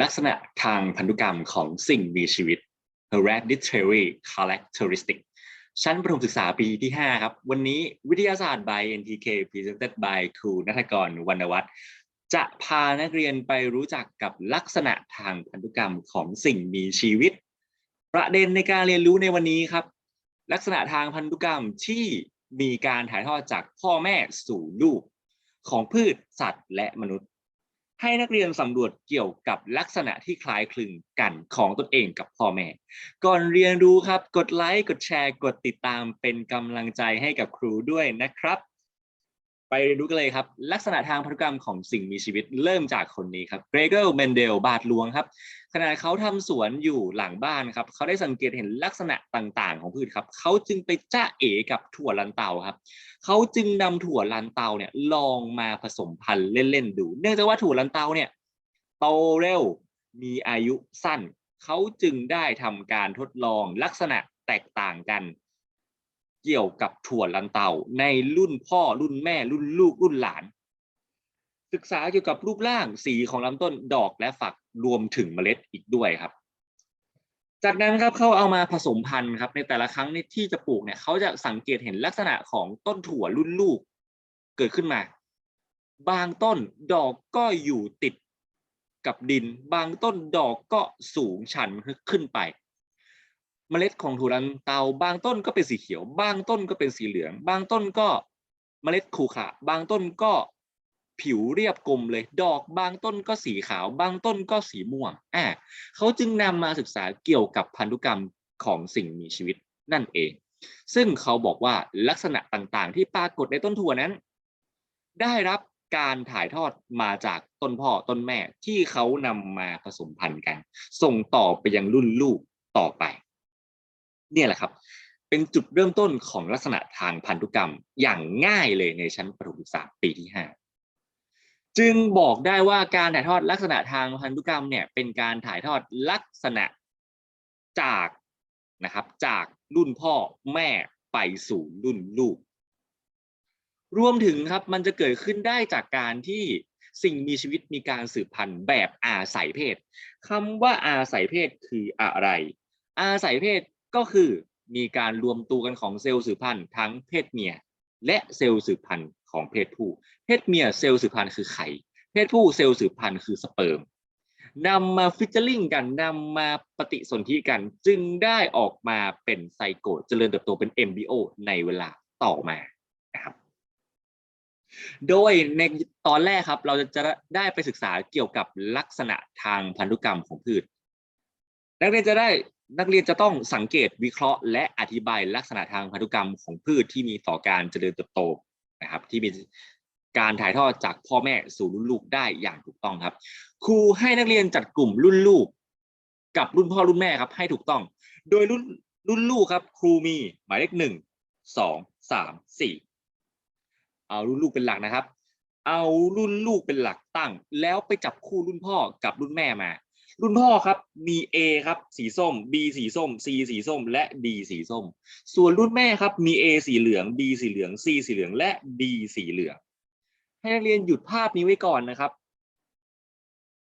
ลักษณะทางพันธุกรรมของสิ่งมีชีวิต hereditary characteristic ชั้นประถมศึกษาปีที่ 5 ครับ วันนี้วิทยาศาสตร์ by NTK presented by ครูนัทกรวรรณวัฒน์จะพานักเรียนไปรู้จักกับลักษณะทางพันธุกรรมของสิ่งมีชีวิต ประเด็นในการเรียนรู้ในวันนี้ครับ ลักษณะทางพันธุกรรมที่มีการถ่ายทอดจากพ่อแม่สู่ลูกของพืชสัตว์และมนุษย์ ให้นักเรียนสำรวจเกี่ยวกับลักษณะที่คล้ายคลึงกันของตนเองกับพ่อแม่ ก่อนเรียนรู้ครับ กดไลค์ กดแชร์ กดติดตามเป็นกำลังใจให้กับครูด้วยนะครับ ไปเรียนรู้กันเลยครับ ลักษณะทางพันธุกรรมของสิ่งมีชีวิตเริ่มจากคนนี้ครับเกรเกลเมนเดลบาทหลวงครับขณะเขาทำสวนอยู่หลังบ้านครับ เขาได้สังเกตเห็นลักษณะต่างๆ ของพืชครับ เขาจึงไปจ้าเอกับถั่วลันเตาครับ เขาจึงนำถั่วลันเตาเนี่ยลองมาผสมพันธุ์เล่นๆดู เนื่องจากว่าถั่วลันเตาเนี่ยโตเร็วมีอายุสั้น เขาจึงได้ทำการทดลองลักษณะแตกต่างกัน เกี่ยวกับถั่วลันเตาในรุ่นพ่อรุ่นแม่รุ่นลูกรุ่นหลาน ศึกษาเกี่ยวกับรูปร่างสีของลำต้นดอกและฝักรวมถึงเมล็ดอีกด้วยครับ จากนั้นครับเขาเอามาผสมพันธุ์ครับในแต่ละครั้งที่จะปลูกเนี่ยเขาจะสังเกตเห็นลักษณะของต้นถั่วรุ่นลูกเกิดขึ้นมา บางต้นดอกก็อยู่ติดกับดิน บางต้นดอกก็สูงชันขึ้นไป เมล็ดของถั่วลันเตาบางต้นก็เป็นสีเขียว บางต้นก็เป็นสีเหลือง บางต้นก็เมล็ดขรุขระบางต้นก็ผิวเรียบกลมเลย ดอกบางต้นก็สีขาว บางต้นก็สีม่วงอ่าเขาจึงนำมาศึกษาเกี่ยวกับพันธุกรรมของสิ่งมีชีวิตนั่นเอง ซึ่งเขาบอกว่าลักษณะต่างๆ ที่ปรากฏในต้นถั่วนั้น ได้รับการถ่ายทอดมาจากต้นพ่อต้นแม่ที่เขานำมาผสมพันธุ์กัน ส่งต่อไปยังรุ่นลูกต่อไป เนี่ยแหละครับ เป็นจุดเริ่มต้นของลักษณะทางพันธุกรรมอย่างง่ายเลยในชั้นประถมศึกษาปีที่ 5 จึงบอกได้ว่าการถ่ายทอดลักษณะทางพันธุกรรมเนี่ยเป็นการถ่ายทอดลักษณะจากนะครับจากรุ่นพ่อแม่ไปสู่รุ่นลูก รวมถึงครับมันจะเกิดขึ้นได้จากการที่สิ่งมีชีวิตมีการสืบพันธุ์แบบอาศัยเพศคำว่าอาศัยเพศคืออะไร อาศัยเพศ ก็คือมีการรวมตัวกันของเซลล์สืบพันธุ์ทั้งเพศเมีย และเซลล์สืบพันธุ์ของเพศผู้ เพศเมียเซลล์สืบพันธุ์คือไข่ เพศผู้เซลล์สืบพันธุ์คือสเปิร์มนำมาฟิชเจอร์ลิงกันนำมาปฏิสนธิกัน จึงได้ออกมาเป็นไซโกตเจริญเติบโตเป็นเอมบริโอในเวลาต่อมานะครับโดยในตอนแรกครับเราจะได้ไปศึกษาเกี่ยวกับลักษณะทางพันธุกรรมของพืชนักเรียนจะได้ นักเรียนจะต้องสังเกตวิเคราะห์ และอธิบายลักษณะทางพันธุกรรมของพืชที่มีต่อการเจริญเติบโตนะครับที่มีการถ่ายทอดจากพ่อแม่สู่รุ่นลูกได้อย่างถูกต้องครับ ครูให้นักเรียนจัดกลุ่มรุ่นลูก กับรุ่นพ่อรุ่นแม่ครับให้ถูกต้อง โดยรุ่นรุ่นลูกครับครูมีหมายเลขหนึ่งสองสามสี่เอารุ่นลูกเป็นหลักนะครับ เอารุ่นลูกเป็นหลักตั้ง แล้วไปจับคู่รุ่นพ่อกับรุ่นแม่มา รุ่นพ่อครับมี A ครับสีส้ม B สีส้ม C สีส้ม และ D สีส้ม ส่วนรุ่นแม่ครับมี A สีเหลือง B สีเหลือง C สีเหลืองและ D สีเหลือง ให้นักเรียนหยุดภาพนี้ไว้ก่อนนะครับ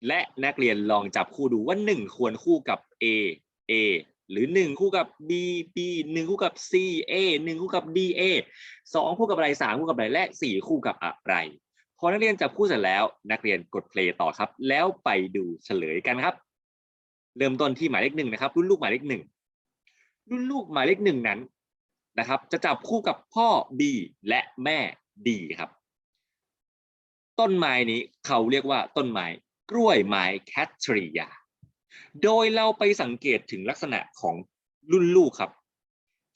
และนักเรียนลองจับคู่ดูว่าหนึ่งควรคู่กับ A A หรือหนึ่งคู่กับ B B หนึ่งคู่กับ C A หนึ่งคู่กับ D A สองคู่กับอะไรสามคู่กับอะไรและสี่คู่กับอะไร พอนักเรียนจับคู่เสร็จแล้ว นักเรียนกดเพลย์ต่อครับ แล้วไปดูเฉลยกันครับ เริ่มต้นที่หมายเลขหนึ่งนะครับ รุ่นลูกหมายเลขหนึ่งรุ่นลูกหมายเลขหนึ่งนั้นนะครับ จะจับคู่กับพ่อ B และแม่ D ครับ ต้นไม้นี้เขาเรียกว่าต้นไม้กล้วยไม้แคทริยา โดยเราไปสังเกตถึงลักษณะของรุ่นลูกครับ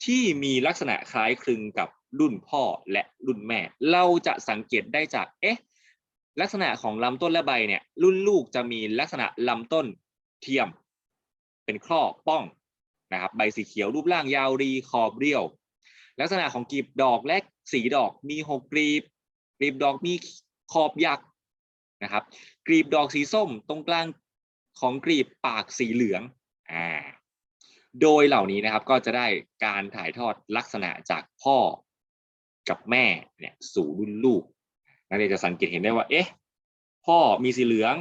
ที่มีลักษณะคล้ายคลึงกับ รุ่นพ่อและรุ่นแม่ เราจะสังเกตได้จากเอ๊ะลักษณะของลำต้นและใบเนี่ยรุ่นลูกจะมีลักษณะลำต้นเทียม เป็นข้อป้องนะครับใบสีเขียวรูปร่างยาวรีขอบเรียว ลักษณะของกลีบดอกและสีดอกมีหกกลีบกลีบดอกมีขอบหยักนะครับกลีบดอกสีส้มตรงกลางของกลีบปากสีเหลืองอ่าโดยเหล่านี้นะครับก็จะได้การถ่ายทอดลักษณะจากพ่อ กับแม่เนี่ยสู่รุ่นลูกนักเรียนจะสังเกตเห็นได้ว่า เอ๊ะ พ่อมีสีเหลือง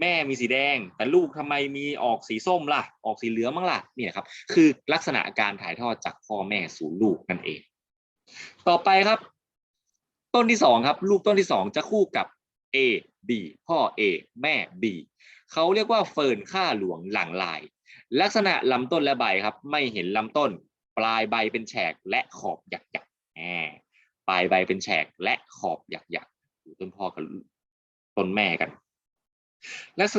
แม่มีสีแดง แต่ลูกทำไมมีออกสีส้มล่ะ ออกสีเหลืองบ้างล่ะนี่ยครับ คือลักษณะการถ่ายทอดจากพ่อแม่สู่ลูกนั่นเอง ต่อไปครับ ต้นที่สองครับ ลูกต้นที่สองจะคู่กับ A B พ่อ A แม่ B เขาเรียกว่าเฟิร์นข้าหลวงหลังลาย ลักษณะลำต้นและใบครับ ไม่เห็นลำต้น ปลายใบเป็นแฉกและขอบหยักหยักๆแหม ปลายใบเป็นแฉกและขอบหยักหยักๆต้นพ่อกับต้นแม่กันลักษ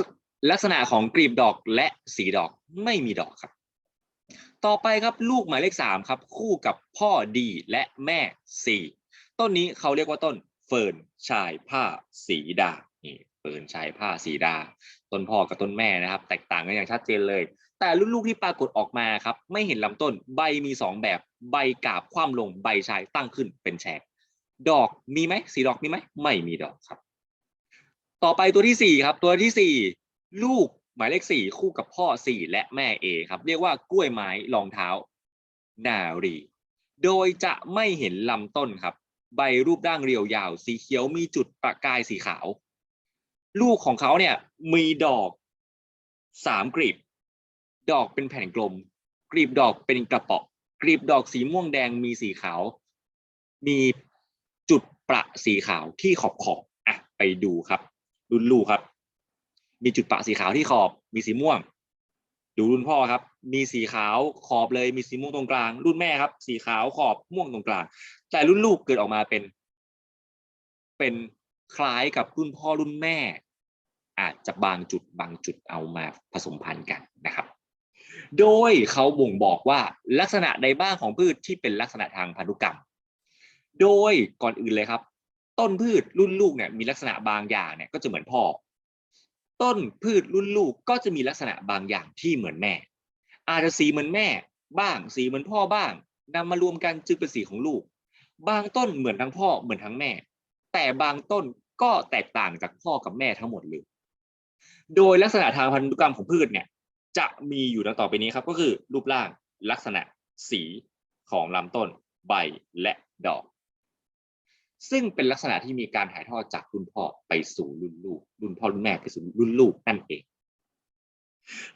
ลักษณะของกลีบดอกและสีดอกไม่มีดอกครับ ต่อไปครับลูกหมายเลขสามครับ คู่กับพ่อดีและแม่สีต้นนี้เขาเรียกว่าต้นเฟิร์นชายผ้าสีดานี่เฟิร์นชายผ้าสีดา ต้นพ่อกับต้นแม่นะครับ แตกต่างกันอย่างชัดเจนเลย แต่รุ่นลูกที่ปรากฏออกมาครับ ไม่เห็นลำต้นใบมีสองแบบ ใบกาบคว่ำลงใบชายตั้งขึ้นเป็นแฉกดอกมีไหมสีดอกมีไหมไม่มีดอกครับ ต่อไปตัวที่สี่ครับ ตัวที่สี่ลูกหมายเลขสี่คู่กับพ่อสี่และแม่เอครับ เรียกว่ากล้วยไม้รองเท้า นารี โดยจะไม่เห็นลำต้นครับ ใบรูปร่างเรียวยาว สีเขียวมีจุดประกายสีขาว ลูกของเขาเนี่ยมีดอกสามกลีบ ดอกเป็นแผ่นกลม กลีบดอกเป็นกระเปาะ กลีบดอกสีม่วงแดงมีสีขาว มีจุดประสีขาวที่ขอบขอบอะไปดูครับรุ่นลูกครับ มีจุดประสีขาวที่ขอบ มีสีม่วง ดูรุ่นพ่อครับ มีสีขาวขอบเลย มีสีม่วงตรงกลาง รุ่นแม่ครับ สีขาวขอบม่วงตรงกลาง แต่รุ่นลูกเกิดออกมาเป็น เป็นคล้ายกับรุ่นพ่อรุ่นแม่ อาจจะบางจุดบางจุดเอามาผสมพันธุ์กันนะครับ โดยเขาบ่งบอกว่าลักษณะใดบ้างของพืชที่เป็นลักษณะทางพันธุกรรม โดยก่อนอื่นเลยครับ ต้นพืชรุ่นลูกเนี่ยมีลักษณะบางอย่างเนี่ยก็จะเหมือนพ่อ ต้นพืชรุ่นลูกก็จะมีลักษณะบางอย่างที่เหมือนแม่ อาจจะสีเหมือนแม่ บ้างสีเหมือนพ่อบ้างนำมารวมกันจึงเป็นสีของลูก บางต้นเหมือนทั้งพ่อเหมือนทั้งแม่ แต่บางต้นก็แตกต่างจากพ่อกับแม่ทั้งหมดเลย โดยลักษณะทางพันธุกรรมของพืชเนี่ย จะมีอยู่ดังต่อไปนี้ครับ ก็คือรูปร่างลักษณะสีของลำต้น ใบและดอก ซึ่งเป็นลักษณะที่มีการถ่ายทอดจากรุ่นพ่อไปสู่รุ่นลูก รุ่นพ่อรุ่นแม่ไปสู่รุ่นลูกนั่นเอง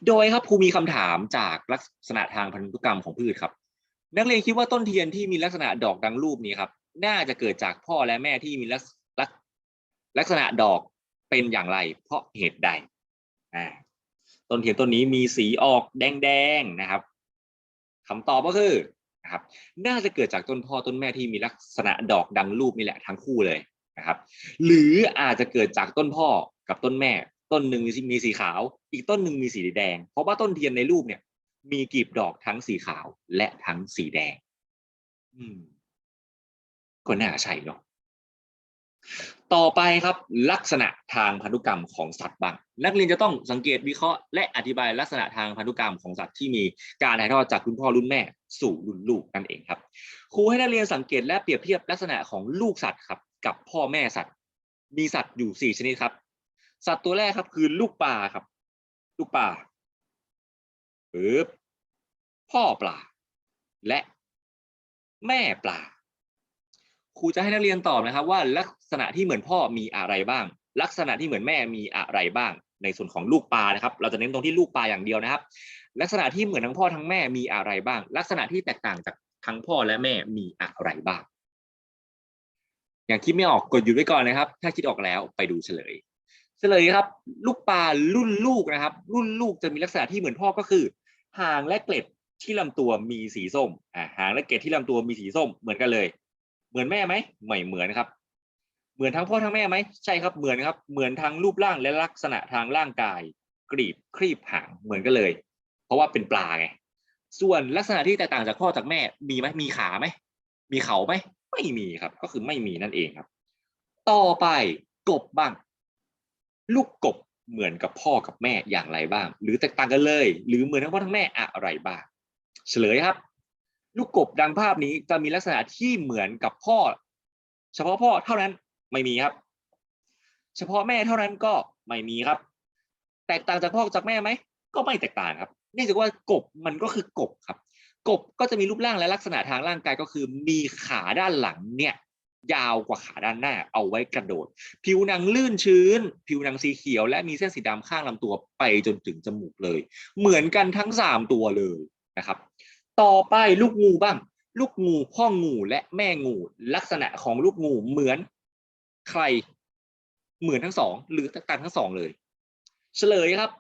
โดยครับครูมีคำถามจากลักษณะทางพันธุกรรมของพืชครับ นักเรียนคิดว่าต้นเทียนที่มีลักษณะดอกดังรูปนี้ครับ น่าจะเกิดจากพ่อและแม่ที่มีลักษลักษณะดอกเป็นอย่างไร เพราะเหตุใดอ่า ต้นเทียนต้นนี้มีสีออกแดงๆนะครับคำตอบก็คือนะครับ น่าจะเกิดจากต้นพ่อต้นแม่ที่มีลักษณะดอกดังรูปนี่แหละทั้งคู่เลยนะครับ หรืออาจจะเกิดจากต้นพ่อกับต้นแม่ ต้นหนึ่งมีสีขาว อีกต้นหนึ่งมีสีแดง เพราะว่าต้นเทียนในรูปเนี่ย มีกลีบดอกทั้งสีขาวและทั้งสีแดง อืมก็น่าใช่เนาะ ต่อไปครับลักษณะทางพันธุกรรมของสัตว์บ้างนักเรียนจะต้องสังเกตวิเคราะห์และอธิบายลักษณะทางพันธุกรรมของสัตว์ที่มีการถ่ายทอดจากรุ่นพ่อรุ่นแม่สู่รุ่นลูกนั่นเองครับครูให้นักเรียนสังเกตและเปรียบเทียบลักษณะของลูกสัตว์ครับกับพ่อแม่สัตว์ มีสัตว์อยู่สี่ชนิดครับ สัตว์ตัวแรกครับคือลูกปลาครับ ลูกปลาปึ๊บพ่อปลา และแม่ปลา ครูจะให้นักเรียนตอบนะครับ ว่าลักษณะที่เหมือนพ่อมีอะไรบ้าง ลักษณะที่เหมือนแม่มีอะไรบ้าง ในส่วนของลูกปลานะครับ เราจะเน้นตรงที่ลูกปลาอย่างเดียวนะครับ ลักษณะที่เหมือนทั้งพ่อทั้งแม่มีอะไรบ้าง ลักษณะที่แตกต่างจากทั้งพ่อและแม่มีอะไรบ้าง อย่างคิดไม่ออกกดหยุดไว้ก่อนนะครับ ถ้าคิดออกแล้วไปดูเฉลย เฉลยครับ ลูกปลารุ่นลูกนะครับ รุ่นลูกจะมีลักษณะที่เหมือนพ่อก็คือหางและเกล็ดที่ลำตัวมีสีส้มอ่าหางและเกล็ดที่ลำตัวมีสีส้มเหมือนกันเลย มือนแม่ไหมไม่เหมือนครับ เหมือนทั้งพ่อทั้งแม่ไหมใช่ครับเหมือนครับ เหมือนทั้งรูปร่างและลักษณะทางร่างกาย กรีบครีบหางเหมือนกันเลย เพราะว่าเป็นปลาไงส่วนลักษณะที่แตกต่างจากพ่อจากแม่มีไหมมีขาไหมมีเขาไหมไม่มีครับ ก็คือไม่มีนั่นเองครับ ต่อไปกบบ้าง ลูกกบเหมือนกับพ่อกับแม่อย่างไรบ้าง หรือแตกต่างกันเลย หรือเหมือนทั้งพ่อทั้งแม่อะไรบ้าง เฉลยครับ ลูกกบดังภาพนี้จะมีลักษณะที่เหมือนกับพ่อ เฉพาะพ่อเท่านั้นไม่มีครับ เฉพาะแม่เท่านั้นก็ไม่มีครับ แตกต่างจากพ่อจากแม่ไหมก็ไม่แตกต่างครับเนื่องจากว่ากบมันก็คือกบครับ กบก็จะมีรูปร่างและลักษณะทางร่างกายก็คือ มีขาด้านหลังเนี่ยยาวกว่าขาด้านหน้าเอาไว้กระโดด ผิวหนังลื่นชื้น ผิวหนังสีเขียว และมีเส้นสีดำข้างลำตัวไปจนถึงจมูกเลย เหมือนกันทั้งสามตัวเลยนะครับ ต่อไปลูกงูบ้าง ลูกงูพ่องูและแม่งู ลักษณะของลูกงูเหมือนใคร เหมือนทั้งสอง หรือต่างทั้งสองเลย เฉลยครับ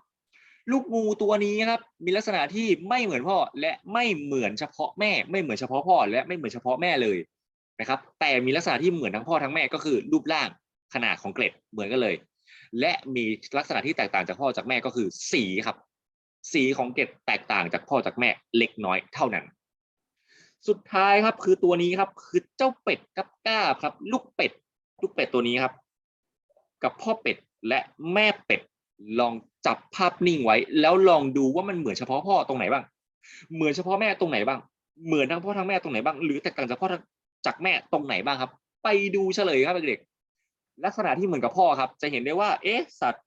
ลูกงูตัวนี้ครับ มีลักษณะที่ไม่เหมือนพ่อและไม่เหมือนเฉพาะแม่ ไม่เหมือนเฉพาะพ่อ และไม่เหมือนเฉพาะแม่เลยนะครับ แต่มีลักษณะที่เหมือนทั้งพ่อทั้งแม่ก็คือรูปร่างขนาดของเกล็ดเหมือนกันเลย และมีลักษณะที่แตกต่างจากพ่อจากแม่ก็คือสีครับ สีของเกล็ดแตกต่างจากพ่อจากแม่เล็กน้อยเท่านั้น สุดท้ายครับคือตัวนี้ครับคือเจ้าเป็ดกับก้าครับ ลูกเป็ด ลูกเป็ดตัวนี้ครับ กับพ่อเป็ดและแม่เป็ดลองจับภาพนิ่งไว้ แล้วลองดูว่ามันเหมือนเฉพาะพ่อตรงไหนบ้าง เหมือนเฉพาะแม่ตรงไหนบ้าง เหมือนทั้งพ่อทั้งแม่ตรงไหนบ้างหรือแตกต่างจากพ่อจากแม่ตรงไหนบ้างครับ ไปดูเฉลยครับเด็กลักษณะที่เหมือนกับพ่อครับ จะเห็นได้ว่า เอ๊ะสัตว์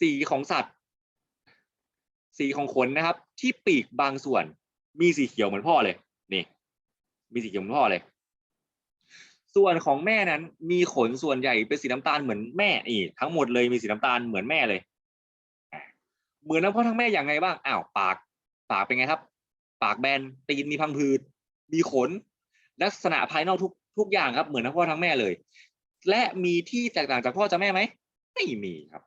สีของสัตว์ สีของขนนะครับ ที่ปีกบางส่วนมีสีเขียวเหมือนพ่อเลยนี่ มีสีเขียวเหมือนพ่อเลย ส่วนของแม่นั้นมีขนส่วนใหญ่เป็นสีน้ำตาลเหมือนแม่นี่ทั้งหมดเลยมีสีน้ำตาลเหมือนแม่เลย เหมือนทั้งพ่อทั้งแม่อย่างไงบ้างอ้าวปาก ปากเป็นไงครับ ปากแบนตีนมีพังผืดมีขน ลักษณะภายนอกทุกทุกอย่างครับ เหมือนทั้งพ่อทั้งแม่เลย และมีที่แตกต่างจากพ่อจากแม่ไหมไม่มีครับ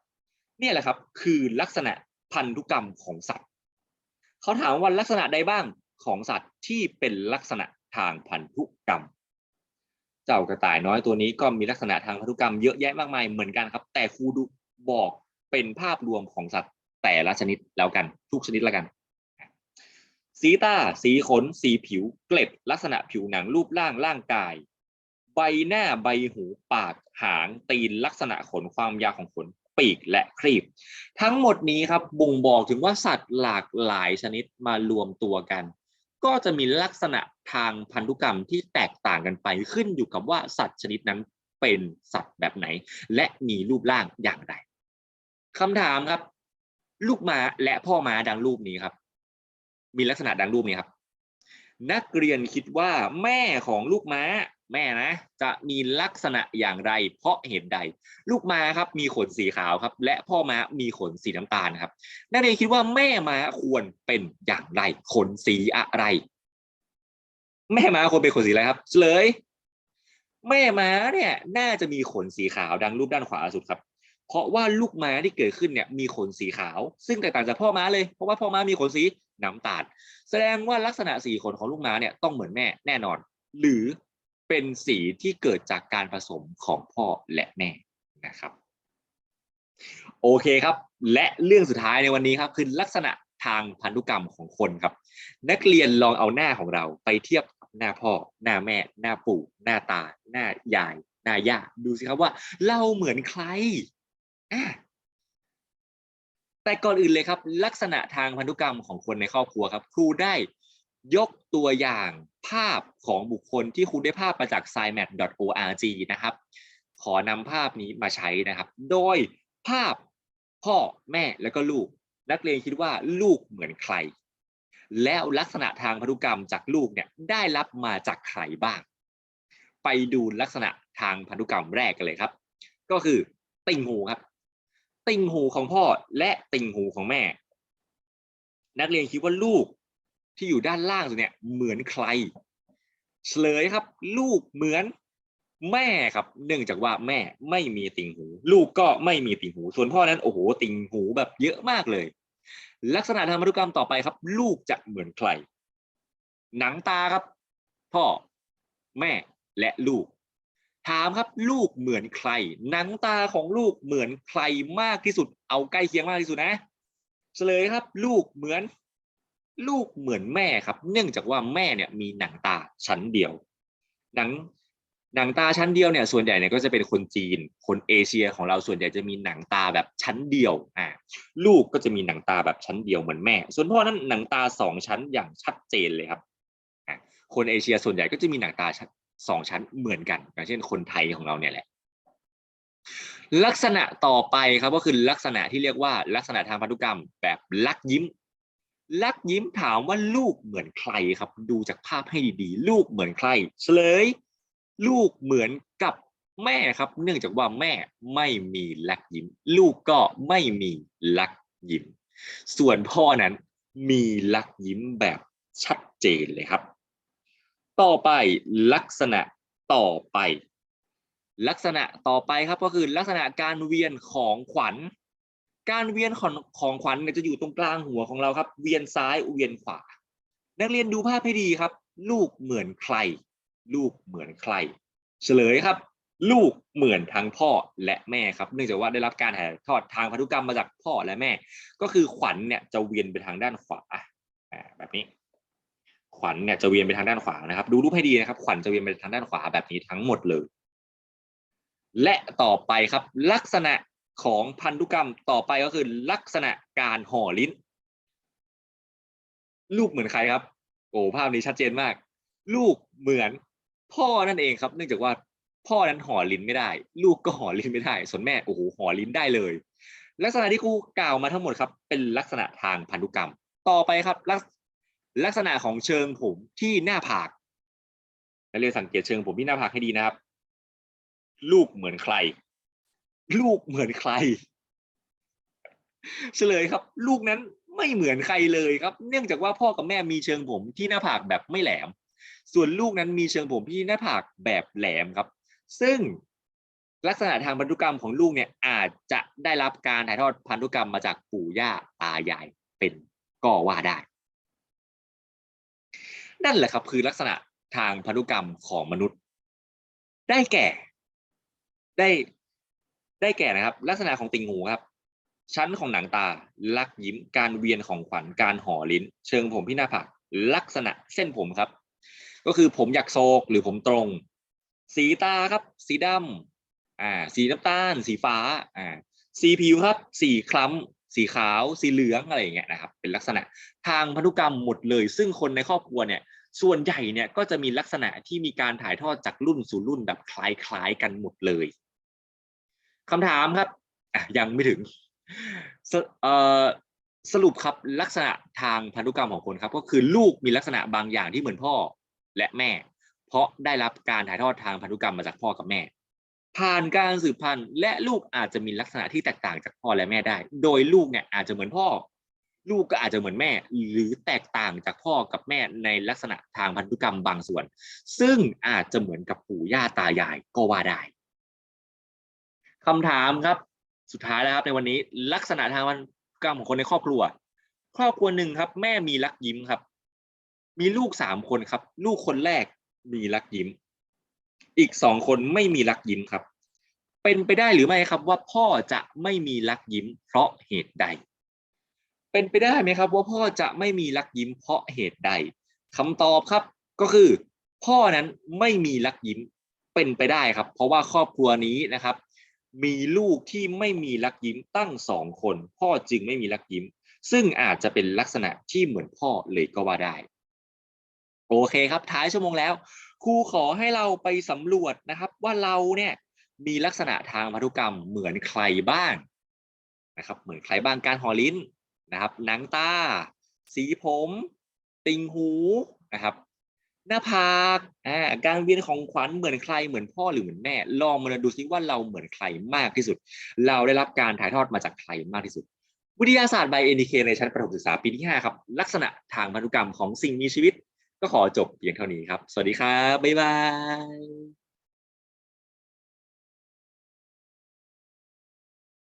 เนี่ยแหละครับ คือลักษณะ พันธุกรรมของสัตว์เขาถามว่าลักษณะใดบ้างของสัตว์ที่เป็นลักษณะทางพันธุกรรม เจ้ากระต่ายน้อยตัวนี้ก็มีลักษณะทางพันธุกรรมเยอะแยะมากมายเหมือนกันครับ แต่ครูดูบอกเป็นภาพรวมของสัตว์แต่ละชนิดแล้วกัน ทุกชนิดแล้วกันสีตา สีขน สีผิว เกล็ด ลักษณะผิวหนังรูปร่างร่างกาย ใบหน้าใบหูปากหางตีนลักษณะขนความยาวของขน ปีกและครีบ ทั้งหมดนี้ครับบ่งบอกถึงว่าสัตว์หลากหลายชนิดมารวมตัวกัน ก็จะมีลักษณะทางพันธุกรรมที่แตกต่างกันไปขึ้นอยู่กับว่าสัตว์ชนิดนั้นเป็นสัตว์แบบไหน และมีรูปร่างอย่างไรคำถามครับ ลูกม้าและพ่อม้าดังรูปนี้ครับ มีลักษณะดังรูปนี้ครับ นักเรียนคิดว่าแม่ของลูกม้า แม่นะ จะมีลักษณะอย่างไร เพราะเหตุใด ลูกม้าครับมีขนสีขาวครับ และพ่อม้ามีขนสีน้ำตาลครับนักเรียนคิดว่าแม่ม้าควรเป็นอย่างไร ขนสีอะไร แม่ม้าควรเป็นขนสีอะไรครับเฉลย แม่ม้าเนี่ยน่าจะมีขนสีขาวดังรูปด้านขวาสุดครับ เพราะว่าลูกม้าที่เกิดขึ้นเนี่ยมีขนสีขาว ซึ่งแตกต่างจากพ่อม้าเลยเพราะว่าพ่อม้ามีขนสีน้ำตาล แสดงว่าลักษณะสีขนของลูกม้าเนี่ยต้องเหมือนแม่แน่นอน หรือ เป็นสีที่เกิดจากการผสมของพ่อและแม่นะครับ โอเคครับ และเรื่องสุดท้ายในวันนี้ครับคือลักษณะทางพันธุกรรมของคนครับ นักเรียนลองเอาหน้าของเราไปเทียบกับหน้าพ่อ หน้าแม่ หน้าปู่ หน้าตา หน้ายาย หน้าย่าดูสิครับว่า เราเหมือนใครอะแต่ก่อนอื่นเลยครับ ลักษณะทางพันธุกรรมของคนในครอบครัวครับ ครูได้ยกตัวอย่าง ภาพของบุคคลที่ครูได้ภาพมาจาก scimat.org นะครับ ขอนำภาพนี้มาใช้นะครับ โดยภาพพ่อแม่แล้วก็ลูก นักเรียนคิดว่าลูกเหมือนใคร แล้วลักษณะทางพันธุกรรมจากลูกเนี่ยได้รับมาจากใครบ้าง ไปดูลักษณะทางพันธุกรรมแรกกันเลยครับ ก็คือติ่งหูครับ ติ่งหูของพ่อและติ่งหูของแม่ นักเรียนคิดว่าลูก ที่อยู่ด้านล่างสุดเนี่ยเหมือนใครเฉลยครับ ลูกเหมือนแม่ครับ เนื่องจากว่าแม่ไม่มีติ่งหู ลูกก็ไม่มีติ่งหู ส่วนพ่อนั้นโอ้โหติ่งหูแบบเยอะมากเลย ลักษณะทางพันธุกรรมต่อไปครับ ลูกจะเหมือนใคร หนังตาครับ พ่อ แม่และลูก ถามครับลูกเหมือนใคร หนังตาของลูกเหมือนใครมากที่สุด เอาใกล้เคียงมากที่สุดนะเฉลยครับ ลูกเหมือน ลูกเหมือนแม่ครับ เนื่องจากว่าแม่เนี่ยมีหนังตาชั้นเดียว หนังหนังตาชั้นเดียวเนี่ยส่วนใหญ่เนี่ยก็จะเป็นคนจีน คนเอเชียของเราส่วนใหญ่จะมีหนังตาแบบชั้นเดียวอ่าลูกก็จะมีหนังตาแบบชั้นเดียวเหมือนแม่ ส่วนพ่อนั้นหนังตาสองชั้นอย่างชัดเจนเลยครับอ่าคนเอเชียส่วนใหญ่ก็จะมีหนังตาสองชั้นเหมือนกัน อย่างเช่นคนไทยของเราเนี่ยแหละ ลักษณะต่อไปครับก็คือลักษณะที่เรียกว่าลักษณะทางพันธุกรรมแบบลักยิ้ม ลักยิ้มถามว่าลูกเหมือนใครครับ ดูจากภาพให้ดีๆ ลูกเหมือนใคร เฉลย ลูกเหมือนกับแม่ครับ เนื่องจากว่าแม่ไม่มีลักยิ้ม ลูกก็ไม่มีลักยิ้ม ส่วนพ่อนั้นมีลักยิ้มแบบชัดเจนเลยครับ ต่อไปลักษณะต่อไป ลักษณะต่อไปครับก็คือลักษณะการเวียนของขวัญ การเวียนของของขวัญเนี่ยจะอยู่ตรงกลางหัวของเราครับ เวียนซ้ายเวียนขวา นักเรียนดูภาพให้ดีครับ ลูกเหมือนใคร ลูกเหมือนใคร เฉลยครับ ลูกเหมือนทั้งพ่อและแม่ครับ เนื่องจากว่าได้รับการถ่ายทอดทางพันธุกรรมมาจากพ่อและแม่ ก็คือขวัญเนี่ยจะเวียนไปทางด้านขวาอ่าแบบนี้ ขวัญเนี่ยจะเวียนไปทางด้านขวานะครับ ดูรูปให้ดีนะครับ ขวัญจะเวียนไปทางด้านขวาแบบนี้ทั้งหมดเลยและต่อไปครับลักษณะ ของพันธุกรรมต่อไปก็คือลักษณะการห่อลิ้น ลูกเหมือนใครครับ โอ้ภาพนี้ชัดเจนมาก ลูกเหมือนพ่อนั่นเองครับ เนื่องจากว่าพ่อนั้นห่อลิ้นไม่ได้ ลูกก็ห่อลิ้นไม่ได้ ส่วนแม่โอ้โหห่อลิ้นได้เลย ลักษณะที่ครูกล่าวมาทั้งหมดครับ เป็นลักษณะทางพันธุกรรม ต่อไปครับ ลักษลักษณะของเชิงผมที่หน้าผากนักเรียนสังเกตเชิงผมที่หน้าผากให้ดีนะครับ ลูกเหมือนใคร ลูกเหมือนใคร เฉลยครับ ลูกนั้นไม่เหมือนใครเลยครับ เนื่องจากว่าพ่อกับแม่มีเชิงผมที่หน้าผากแบบไม่แหลม ส่วนลูกนั้นมีเชิงผมที่หน้าผากแบบแหลมครับ ซึ่งลักษณะทางพันธุกรรมของลูกเนี่ยอาจจะได้รับการถ่ายทอดพันธุกรรมมาจากปู่ย่าตายายเป็นก็ว่าได้ นั่นแหละครับคือลักษณะทางพันธุกรรมของมนุษย์ ได้แก่ ได้ ได้แก่นะครับ ลักษณะของติ่งหูครับ ชั้นของหนังตา ลักยิ้ม การเวียนของขวัญ การห่อลิ้น เชิงผมที่หน้าผากลักษณะเส้นผมครับ ก็คือผมอยากโศกหรือผมตรง สีตาครับ สีดำอ่า สีน้ำตาล สีฟ้า อ่า สีผิวครับ สีคล้ำสีขาว สีเหลืองอะไรอย่างเงี้ยนะครับ เป็นลักษณะทางพันธุกรรมหมดเลย ซึ่งคนในครอบครัวเนี่ย ส่วนใหญ่เนี่ยก็จะมีลักษณะที่มีการถ่ายทอดจากรุ่นสู่รุ่นแบบคล้ายๆกันหมดเลย คำถามครับยังไม่ถึงสสรุปครับลักษณะทางพันธุกรรมของคนครับ ก็คือลูกมีลักษณะบางอย่างที่เหมือนพ่อและแม่ เพราะได้รับการถ่ายทอดทางพันธุกรรมมาจากพ่อกับแม่ ผ่านการสืบพันธุ์และลูกอาจจะมีลักษณะที่แตกต่างจากพ่อและแม่ได้ โดยลูกเนี่ยอาจจะเหมือนพ่อ ลูกก็อาจจะเหมือนแม่ หรือแตกต่างจากพ่อกับแม่ในลักษณะทางพันธุกรรมบางส่วน ซึ่งอาจจะเหมือนกับปู่ย่าตายายก็ว่าได้ คำถามครับ สุดท้ายแล้วครับในวันนี้ลักษณะทางพันกรรมของคนในครอบครัว ครอบครัวหนึ่งครับ แม่มีรักยิ้มครับ มีลูกสามคนครับ ลูกคนแรกมีรักยิ้ม อีกสองคนไม่มีรักยิ้มครับ เป็นไปได้หรือไม่ครับ ว่าพ่อจะไม่มีรักยิ้ม เพราะเหตุใด เป็นไปได้ไหมครับ ว่าพ่อจะไม่มีรักยิ้ม เพราะเหตุใดคำตอบครับ ก็คือ พ่อนั้นไม่มีรักยิ้มเป็นไปได้ครับ เพราะว่าครอบครัวนี้นะครับ มีลูกที่ไม่มีรักยิ้มตั้งสองคน พ่อจึงไม่มีรักยิ้ม ซึ่งอาจจะเป็นลักษณะที่เหมือนพ่อเลยก็ว่าได้ โอเคครับ ท้ายชั่วโมงแล้วครูขอให้เราไปสำรวจนะครับ ว่าเราเนี่ยมีลักษณะทางพันธุกรรมเหมือนใครบ้างนะครับ เหมือนใครบ้างการห่อลิ้นนะครับหนังตา สีผม ติ่งหูนะครับ หน้าผากอ่าการเวียนของขวัญเหมือนใครเหมือนพ่อหรือเหมือนแม่ ลองมาดูซิว่าเราเหมือนใครมากที่สุด เราได้รับการถ่ายทอดมาจากใครมากที่สุด วิทยาศาสตร์ใบเอนดีเคในชั้นประถมศึกษาปีที่ 5 ครับ ลักษณะทางพันธุกรรมของสิ่งมีชีวิต ก็ขอจบเพียงเท่านี้ครับ สวัสดีครับ บ๊ายบาย